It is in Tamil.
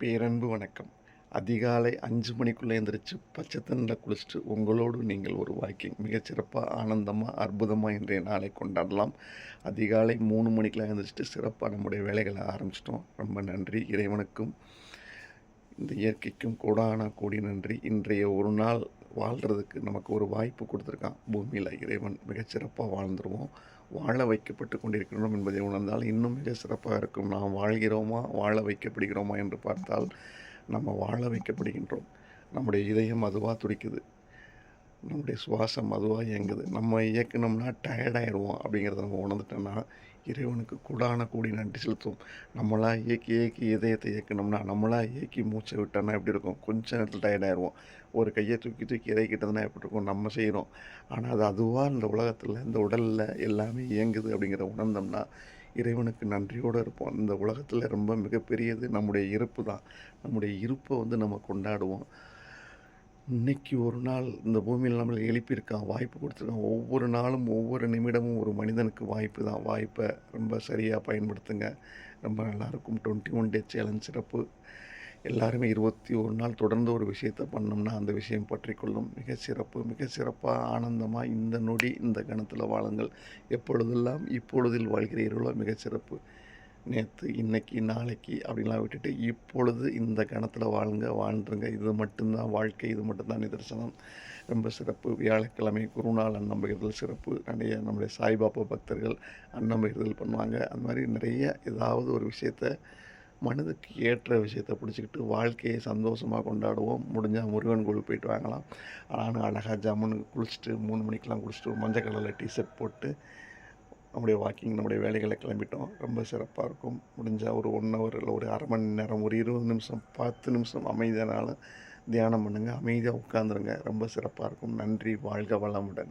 பேரன்பு வணக்கம். அதிகாலை அஞ்சு மணிக்குள்ளே எழுந்திரிச்சு பச்சை தண்ணில் குளிச்சுட்டு உங்களோடு நீங்கள் ஒரு வாக்கிங். மிகச்சிறப்பாக ஆனந்தமாக அற்புதமாக இன்றைய நாளை கொண்டாடலாம். அதிகாலை மூணு மணிக்கெலாம் எழுந்திரிச்சிட்டு சிறப்பாக நம்முடைய வேலைகளை ஆரம்பிச்சிட்டோம். ரொம்ப நன்றி. இறைவனுக்கும் இந்த இயற்கைக்கும் கோடான கோடி நன்றி. இன்றைய ஒரு நாள் வாழ்கிறதுக்கு நமக்கு ஒரு வாய்ப்பு கொடுத்துருக்கான். பூமியில் இறைவன் மிகச்சிறப்பாக வாழ்ந்துருவோம். வாழ வைக்கப்பட்டு கொண்டிருக்கிறோம் என்பதை உணர்ந்தால் இன்னும் மிக சிறப்பாக இருக்கும். நாம் வாழ்கிறோமா வாழ வைக்கப்படுகிறோமா என்று பார்த்தால் நம்ம வாழ வைக்கப்படுகின்றோம். நம்முடைய இதயம் அதுவாக துடிக்குது. நம்முடைய சுவாசம் அதுவாக இயங்குது. நம்ம இயக்கணும்னா டயர்டாயிடுவோம் அப்படிங்கிறத நம்ம உணர்ந்துட்டோம்னா இறைவனுக்கு கூடான கூடி நன்றி செலுத்துவோம். நம்மளாக இயக்கி இயக்கி இதயத்தை இயக்கணும்னா நம்மளாக இயக்கி மூச்சை விட்டோம்னா எப்படி இருக்கும்? கொஞ்ச நேரத்தில் டயர்டாயிடுவோம் ஒரு கையை தூக்கி தூக்கி இறக்கிட்டதுன்னா எப்படி இருக்கும்? நம்ம செய்கிறோம் ஆனால் அது அதுவாக இந்த உலகத்தில் இந்த உடலில் எல்லாமே இயங்குது அப்படிங்கிற உணர்ந்தோம்னா இறைவனுக்கு நன்றியோடு இருப்போம். இந்த உலகத்தில் ரொம்ப மிகப்பெரியது நம்முடைய இருப்பு தான் நம்முடைய இருப்பை வந்து நம்ம கொண்டாடுவோம். இன்னைக்கு ஒரு நாள் இந்த பூமியில் நம்மளை எழுப்பியிருக்கான் வாய்ப்பு கொடுத்துருக்கான் ஒவ்வொரு நாளும் ஒவ்வொரு நிமிடமும் ஒரு மனிதனுக்கு வாய்ப்பு தான். வாய்ப்பை ரொம்ப சரியாக பயன்படுத்துங்க. ரொம்ப நல்லாயிருக்கும் டுவெண்ட்டி ஒன் டே சேலஞ்ச் சிறப்பு. எல்லாருமே இருபத்தி ஒரு நாள் தொடர்ந்து ஒரு விஷயத்தை பண்ணோம்னா அந்த விஷயம் பற்றிக்கொள்ளும். மிக சிறப்பு மிக சிறப்பாக ஆனந்தமாக இந்த நொடி இந்த கணத்தில் வாழுங்கள். எப்பொழுதெல்லாம் இப்பொழுதில் வாழ்கிறீர்களோ மிகச்சிறப்பு நேற்று இன்னைக்கு நாளைக்கு அப்படின்லாம் விட்டுட்டு இப்பொழுது இந்த கணத்தில் வாழுங்க வாழ்ந்துருங்க. இது மட்டும்தான் வாழ்க்கை இது மட்டும்தான் நிதர்சனம். ரொம்ப சிறப்பு. வியாழக்கிழமை குருநாள் அன்னம்பகிர்தல் சிறப்பு. நிறைய நம்முடைய சாய்பாபா பக்தர்கள் அன்னம்பகிர்தல் பண்ணுவாங்க. அந்த மாதிரி நிறைய ஏதாவது ஒரு விஷயத்த மனதுக்கு ஏற்ற விஷயத்தை பிடிச்சிக்கிட்டு வாழ்க்கையை சந்தோஷமாக கொண்டாடுவோம். முடிஞ்சால் முருகன் கோவில் போயிட்டு வாங்கலாம். ஆனால் அழகாக ஜம்முன்னு குளிச்சுட்டு மூணு மணிக்கெலாம் குளிச்சுட்டு மஞ்சள் கலரில் டிஷர்ட் போட்டு நம்முடைய வாக்கிங் நம்முடைய வேலைகளை கிளம்பிட்டோம். ரொம்ப சிறப்பாக இருக்கும். முடிஞ்சால் ஒரு ஒன் ஹவர் இல்லை ஒரு அரை மணி நேரம் ஒரு இருபது நிமிஷம் பத்து நிமிஷம் அமைதியானாலும் தியானம் பண்ணுங்கள் அமைதியாக உட்காந்துருங்க ரொம்ப சிறப்பாக இருக்கும். நன்றி. வாழ்க வளமுடன்.